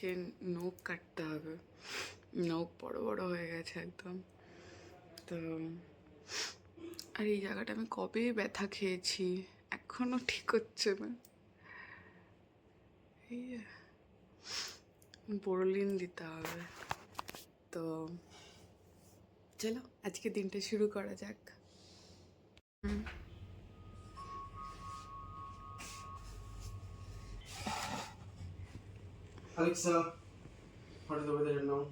সে নখ কাটতে হবে। নখ বড় বড় হয়ে গেছে একদম। তো আর এই জায়গাটা আমি কবে ব্যথা খেয়েছি? এখনও ঠিক হচ্ছে না। এই যে, বোরলিন দিতে হবে। তো চলো আজকে দিনটা শুরু করা যাক। হুম। Alexa, what is the weather now?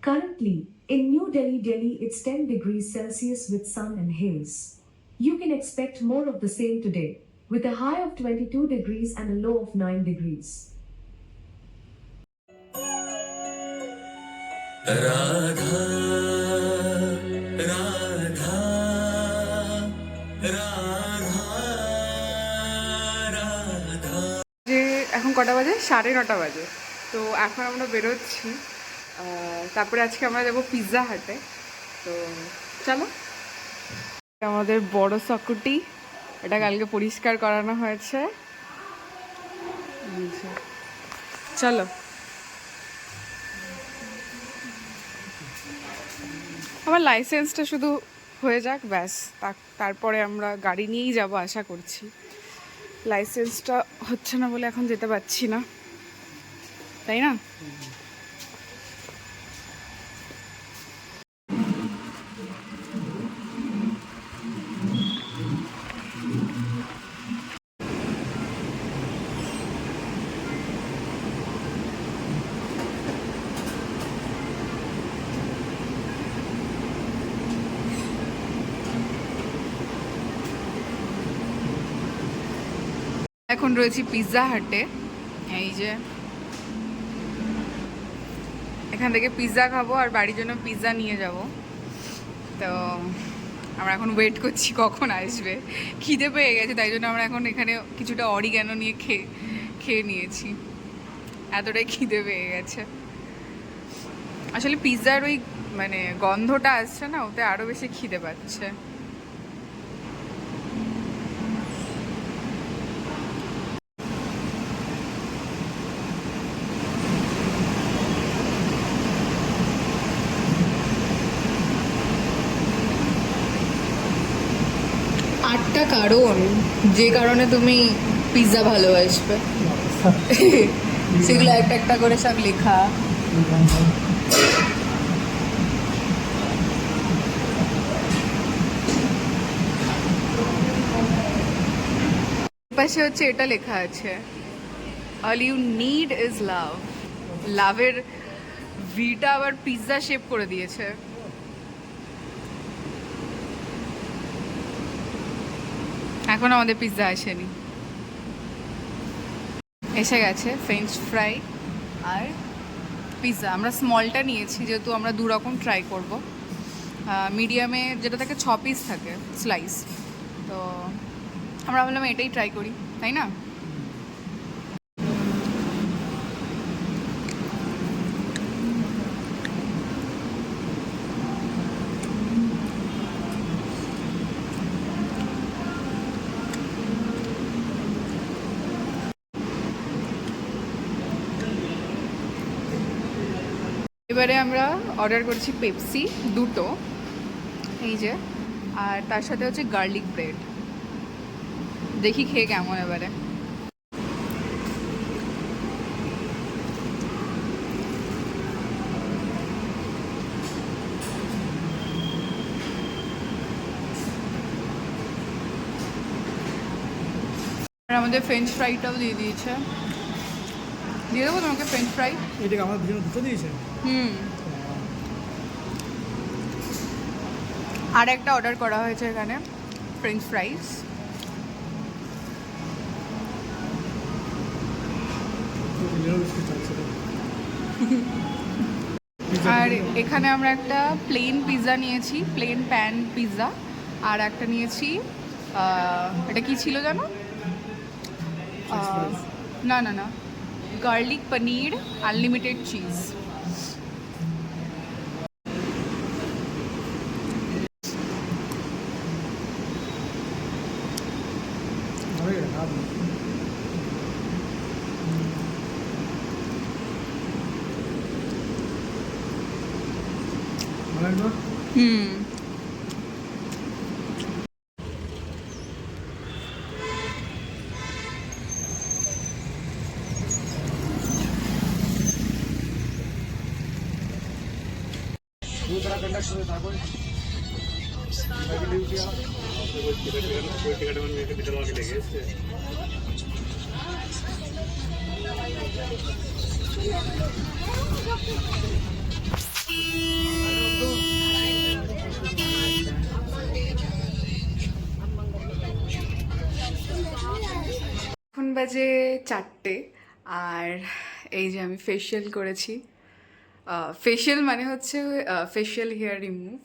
Currently, in New Delhi, Delhi, it's 10 degrees Celsius with sun and haze. You can expect more of the same today, with a high of 22 degrees and a low of 9 degrees. Radha কটা বাজে? সাড়ে নটা বাজে। তো এখন আমরা বেরোচ্ছি। তারপরে আজকে আমরা যাব পিৎজা হাটে। তো চলো। আমাদের বড় সকুটি এটা কালকে পরিষ্কার করানো হয়েছে। চলো। আমার লাইসেন্সটা শুধু হয়ে যাক, ব্যাস। তারপরে আমরা গাড়ি নিয়েই যাব, আশা করছি। লাইসেন্সটা হচ্ছে না বলে এখন যেতে পারছি না। তাই না? এখন রয়েছি পিৎজা হাটে। এই যে। এখান থেকে পিৎজা খাব আর বাড়ির জন্য পিৎজা নিয়ে যাব। তো আমরা এখন ওয়েট করছি কখন আসবে। খিদে পেয়ে গেছে, তাই জন্য আমরা এখন এখানে কিছুটা অরিগ্যানো নিয়ে খেয়ে খেয়ে নিয়েছি। এতটাই খিদে পেয়ে গেছে। আসলে পিৎজার ওই মানে গন্ধটা আসছে না, ওতে আরও বেশি খিদে পাচ্ছে। আটটা কারণ যে কারণে তুমি পিৎজা ভালোবাসবে। সেগুলো একটা একটা করে সব লেখা। পাশে হচ্ছে এটা লেখা আছে all you need is love লাভের ভিটা আবার পিৎজা শেপ করে দিয়েছে। এখন আমাদের পিৎজা আসেনি। এসে গেছে ফ্রেঞ্চ ফ্রাই আর পিৎজা আমরা স্মলটা নিয়েছি, যেহেতু আমরা দু রকম ট্রাই করব। মিডিয়ামে যেটা থাকে, ছ পিস থাকে স্লাইস তো আমরা ভাবলাম এটাই ট্রাই করি, তাই না? এবারে আমরা অর্ডার করেছি পেপসি দুটো। এই যে, আর তার সাথে হচ্ছে গার্লিক ব্রেড দেখি খেয়ে কেমন এবারে। আমাদের ফ্রেঞ্চ ফ্রাইটাও দিয়ে দিয়েছে। দিয়ে দেবো তোমাকে ফ্রেঞ্চ ফ্রাই এটাকে আমার জন্য দুটো দিয়েছে। হুম। আর একটা অর্ডার করা হয়েছে এখানে ফ্রেঞ্চ ফ্রাইস আর এখানে আমরা একটা প্লেন পিৎজা নিয়েছি প্লেন প্যান পিৎজা আর একটা নিয়েছি এটা কি ছিল জানো? না না না। Garlic paneer unlimited cheese hmm এখন বাজে চারটে আর এই যে আমি ফেশিয়াল করেছি। ফেশিয়াল মানে হচ্ছে ফেশিয়াল হেয়ার রিমুভ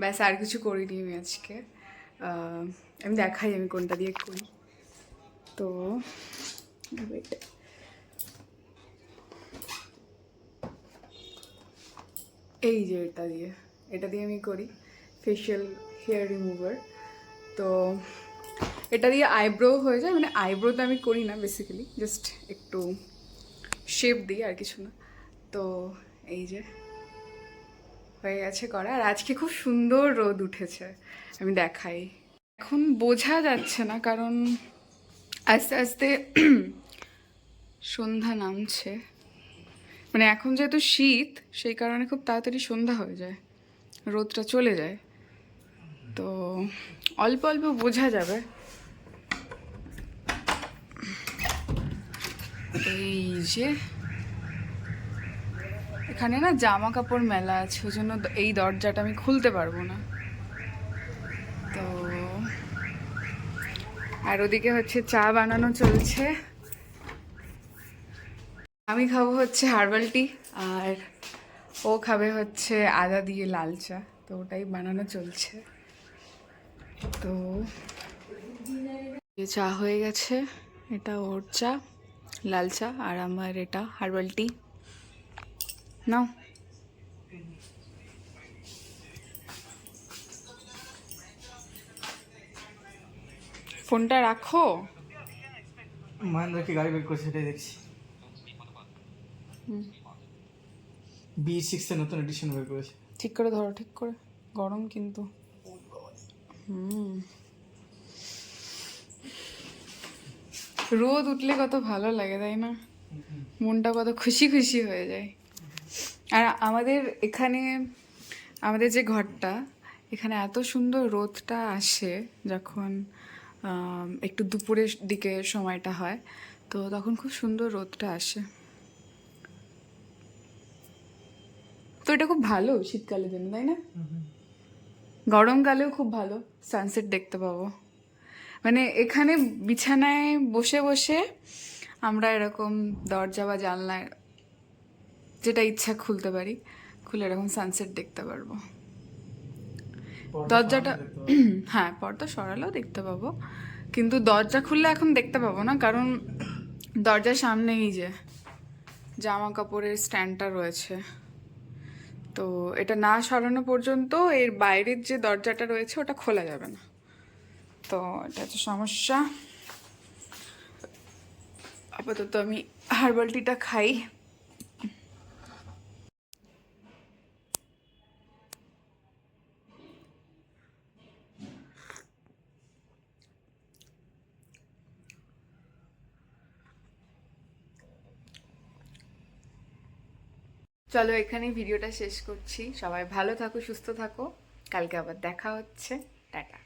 ব্যাস, আর কিছু করিনি আমি আজকে। আমি দেখাই আমি কোনটা দিয়ে করি। তো, wait. এই যে এটা দিয়ে এটা দিয়ে আমি করি ফেশিয়াল হেয়ার রিমুভার তো, এটা দিয়ে আইব্রো হয়ে যায় মানে আইব্রো তো আমি করি না বেসিক্যালি জাস্ট একটু শেপ দিই আর কিছু না। তো এই যে, হয়ে গেছে করা। আর আজকে খুব সুন্দর রোদ উঠেছে, আমি দেখাই। এখন বোঝা যাচ্ছে না, কারণ আস্তে আস্তে সন্ধ্যা নামছে। মানে এখন যেহেতু শীত, সেই কারণে খুব তাড়াতাড়ি সন্ধ্যা হয়ে যায়, রোদটা চলে যায়। তো অল্প অল্প বোঝা যাবে। এই যে এখানে না জামা কাপড় মেলা আছে ওই জন্য এই দরজাটা আমি খুলতে পারব না। তো আর ওদিকে হচ্ছে চা বানানো চলছে। আমি খাব হচ্ছে হার্বাল টি, আর ও খাবে হচ্ছে আদা দিয়ে লাল চা, তো ওটাই বানানো চলছে। তো চা হয়ে গেছে, এটা ওর চা, লাল চা, আর আমার এটা হার্বাল টি। নাও ফোনটা রাখো। মহেন্দ্র কি গাড়ি বের করছে সেটাই দেখছি। বি সিক্সের নতুন এডিশন বের করেছে। ঠিক করে ধরো ঠিক করে। গরম কিন্তু। হুম। রোদ উঠলে কত ভালো লাগে তাই না? মনটা কত খুশি খুশি হয়ে যায়। আর আমাদের এখানে আমাদের যে ঘরটা এখানে এত সুন্দর রোদটা আসে যখন একটু দুপুরের দিকে সময়টা হয় তো তখন খুব সুন্দর রোদটা আসে। তো এটা খুব ভালো শীতকালের জন্য তাই না? গরমকালেও খুব ভালো সানসেট দেখতে পাবো। মানে এখানে বিছানায় বসে বসে আমরা এরকম দরজা বা জানলায় যেটা ইচ্ছা খুলতে পারি খুলে এরকম সানসেট দেখতে পারব। দরজাটা হ্যাঁ পর্দা সরালেও দেখতে পাবো। কিন্তু দরজা খুললে এখন দেখতে পাবো না কারণ দরজার সামনেই যে জামা কাপড়ের স্ট্যান্ডটা রয়েছে। তো এটা না সরানো পর্যন্ত এর বাইরের যে দরজাটা রয়েছে ওটা খোলা যাবে না। তো এটা হচ্ছে সমস্যা। আপাতত আমি হার্বাল টিটা খাই। চলো এখানে ভিডিওটা শেষ করছি। সবাই ভালো থাকো, সুস্থ থাকো। কালকে আবার দেখা হচ্ছে। টাটা।